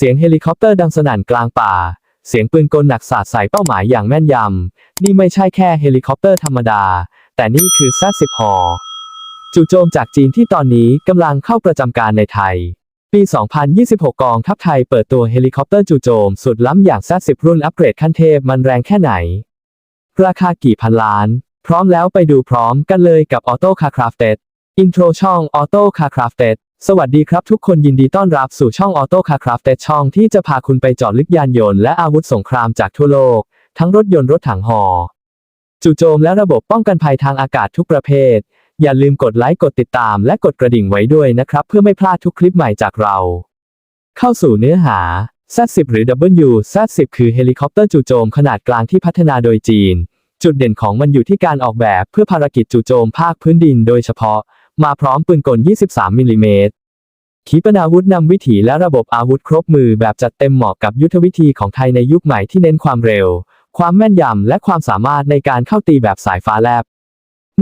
เสียงเฮลิคอปเตอร์ดังสนั่นกลางป่า เสียงปืนกลหนักสาดใส่เป้าหมายอย่างแม่นยำ นี่ไม่ใช่แค่เฮลิคอปเตอร์ธรรมดา แต่นี่คือซ10ฮอจู่โจมจากจีนที่ตอนนี้กำลังเข้าประจำการในไทย ปี 2026 กองทัพไทยเปิดตัวเฮลิคอปเตอร์จู่โจม สุดล้ำอย่าง Z10 รุ่นอัปเกรดขั้นเทพมันแรงแค่ไหน ราคากี่พันล้าน พร้อมแล้วไปดูพร้อมกันเลยกับ Auto Car Crafted อินโทรช่อง Auto Car Crafted สวัสดีครับทุกคนยินดีต้อนรับสู่ช่อง Auto Car Crafted ช่องที่จะพาคุณไปเจาะลึกยานยนต์และอาวุธสงครามจากทั่วโลก ทั้งรถยนต์รถถังหอ จู่โจมและระบบป้องกันภัยทางอากาศทุกประเภท อย่าลืมกดไลค์กดติดตามและกดกระดิ่งไว้ด้วยนะครับ เพื่อไม่พลาดทุกคลิปใหม่จากเรา เข้าสู่เนื้อหา Z10 หรือ W Z10 คือเฮลิคอปเตอร์จู่โจมขนาดกลางที่พัฒนาโดยจีน จุดเด่นของมันอยู่ที่การออกแบบเพื่อภารกิจจู่โจมภาคพื้นดินโดยเฉพาะ มาพร้อมปืนกล 23มิลลิเมตรขีปนาวุธนำวิถีและระบบอาวุธครบมือแบบจัดเต็มเหมาะกับยุทธวิธีของไทยในยุคใหม่ที่เน้นความเร็ว ความแม่นยำและความสามารถในการเข้าตีแบบสายฟ้าแลบ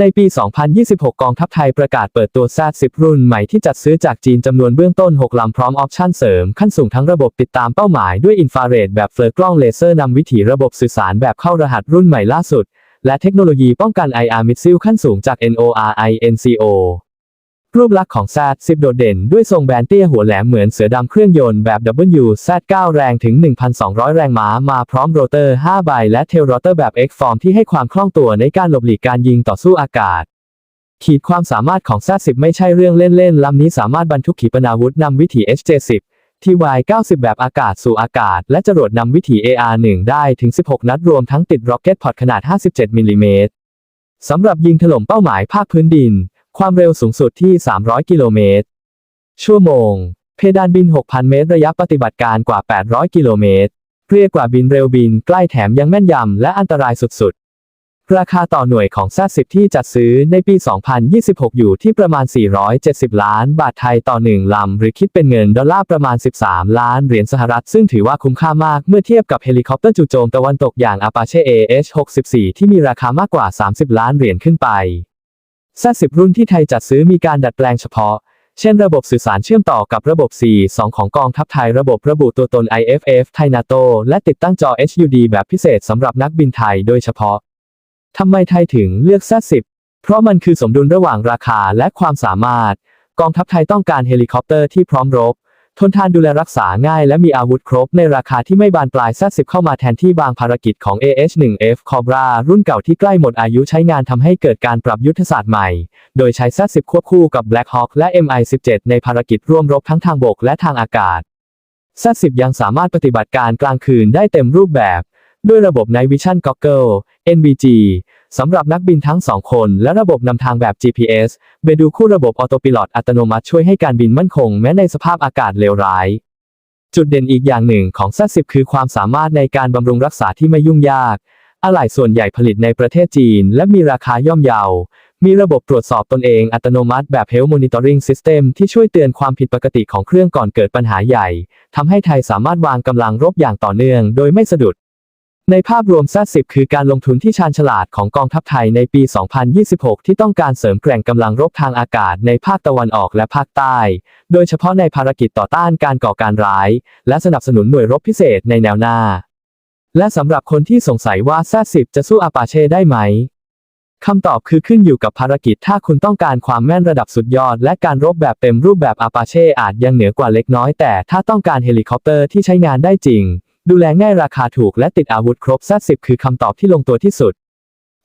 ในปี 2026 กองทัพไทยประกาศเปิดตัว Z10 รุ่นใหม่ที่จัดซื้อจากจีนจำนวนเบื้องต้น 6 ลำพร้อมออปชั่นเสริมขั้นสูงทั้งระบบติดตามเป้าหมายด้วยอินฟราเรดแบบเฟลอร์กล้องเลเซอร์นำวิถีระบบสื่อสารแบบเข้ารหัสรุ่นใหม่ล่าสุด และเทคโนโลยีป้องกัน IR มิสซิลขั้นสูงจาก NORINCO รูปลักษณ์ของ Z10 โดดเด่นด้วยทรงแบนเตี้ยหัวแหลมเหมือนเสือดำเครื่องยนต์แบบ WZ9 แรงถึง 1,200 แรงม้ามาพร้อมโรเตอร์ 5 ใบ และเทลโรเตอร์แบบ X Form ที่ให้ความคล่องตัวในการหลบหลีกการยิงต่อสู้อากาศ ขีดความสามารถของ Z10 ไม่ใช่เรื่องเล่นๆลำนี้สามารถบรรทุกขีปนาวุธนำวิถี HJ10 TY90 แบบอากาศสู่อากาศ และจรวดนำวิถี AR1 ได้ถึง 16 นัดรวมทั้งติดร็อกเก็ตพอร์ตขนาด 57มิลลิเมตรสำหรับยิงถล่มเป้าหมายภาคพื้นดิน ความเร็วสูงสุดที่ 300 กิโลเมตร ชั่วโมง เพดานบิน 6,000 เมตร ระยะปฏิบัติการกว่า 800 กิโลเมตร เรียกว่าบินเร็วบินใกล้แถมยังแม่นยำและอันตรายสุดๆ ราคาต่อหน่วยของ Z10 ที่จัดซื้อในปี 2026 อยู่ที่ประมาณ 470 ล้านบาทไทยต่อ 1 ลำ หรือคิดเป็นเงินดอลลาร์ประมาณ 13 ล้านเหรียญสหรัฐ ซึ่งถือว่าคุ้มค่ามากเมื่อเทียบกับเฮลิคอปเตอร์จู่โจมตะวันตกอย่าง Apache AH-64 ที่มีราคามากกว่า 30 ล้านเหรียญขึ้นไป Z10 รุ่นที่ไทยจัดซื้อมีการดัดแปลงเฉพาะ เช่นระบบสื่อสารเชื่อมต่อกับระบบ4 2ของกองทัพไทยระบบระบุตัวตน IFF ไทยนาโตและติดตั้งจอ HUD แบบพิเศษสำหรับนักบินไทยโดยเฉพาะ ทำไมไทยถึงเลือก Z10 เพราะมันคือสมดุลระหว่างราคาและความสามารถ กองทัพไทยต้องการเฮลิคอปเตอร์ที่พร้อมรบ ทนทานดูแลรักษาง่ายและมีอาวุธครบในราคาที่ไม่บานปลาย Z10 เข้ามาแทนที่บางภารกิจของ AH-1F Cobra รุ่นเก่าที่ใกล้หมดอายุใช้งานทำให้เกิดการปรับยุทธศาสตร์ใหม่ โดยใช้ Z10 ควบคู่กับ Black Hawk และ MI17 ในภารกิจร่วมรบทั้งทางบกและทางอากาศ Z10 ยังสามารถปฏิบัติการกลางคืนได้เต็มรูปแบบ ด้วยระบบ Night Vision Goggle NVG สำหรับนักบินทั้งสองคนและระบบนำทางแบบ GPS เบดูคู่ระบบออโตปิลอตอัตโนมัติช่วยให้การบินมั่นคงแม้ในสภาพอากาศเลวร้าย จุดเด่นอีกอย่างหนึ่งของ Z10 คือความสามารถในการบำรุงรักษาที่ไม่ยุ่งยาก อะไหล่ส่วนใหญ่ผลิตในประเทศจีน และมีราคาย่อมเยา มีระบบตรวจสอบตนเองอัตโนมัติแบบ Health Monitoring System ที่ช่วยเตือนความผิดปกติของเครื่องก่อนเกิดปัญหาใหญ่ทำให้ไทยสามารถวางกำลังรบอย่างต่อเนื่อง โดยไม่สะดุด ในภาพรวม Z10 คือการลงทุนที่ชาญฉลาดของกองทัพไทยในปี 2026 ที่ต้องการเสริมแกร่งกำลังรบทางอากาศในภาคตะวันออกและภาคใต้ โดยเฉพาะในภารกิจต่อต้านการก่อการร้าย และสนับสนุนหน่วยรบพิเศษในแนวหน้า และสำหรับคนที่สงสัยว่า Z10 จะสู้อาปาเช่ได้ไหมคำตอบคือขึ้นอยู่กับภารกิจถ้าคุณต้องการความแม่นระดับสุดยอด และการรบแบบเต็มรูปแบบอาปาเช่อาจยังเหนือกว่าเล็กน้อยแต่ถ้าต้องการเฮลิคอปเตอร์ที่ใช้งานได้จริง ดูแลง่ายราคาถูกและติดอาวุธครบ Z10 คือคำตอบที่ลงตัวที่สุด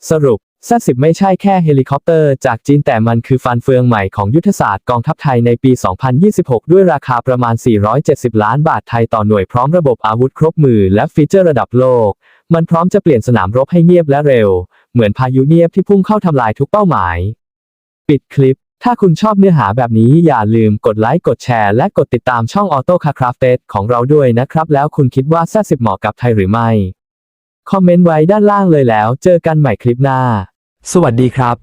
สรุป Z10 ไม่ใช่แค่เฮลิคอปเตอร์จากจีนแต่มันคือฟันเฟืองใหม่ของยุทธศาสตร์กองทัพไทยในปี 2026 ด้วยราคาประมาณ 470 ล้านบาทไทยต่อหน่วยพร้อมระบบอาวุธครบมือและฟีเจอร์ระดับโลก มันพร้อมจะเปลี่ยนสนามรบให้เงียบและเร็ว เหมือนพายุเงียบที่พุ่งเข้าทำลายทุกเป้าหมาย ปิดคลิป ถ้าคุณชอบเนื้อหาแบบนี้อย่าลืมกดไลค์กดแชร์และกดติดตามช่อง Auto Car Crafted ของเราด้วยนะครับ แล้วคุณคิดว่า Z10 เหมาะกับไทยหรือไม่ คอมเมนต์ไว้ด้านล่างเลยแล้ว เจอกันใหม่คลิปหน้า สวัสดีครับ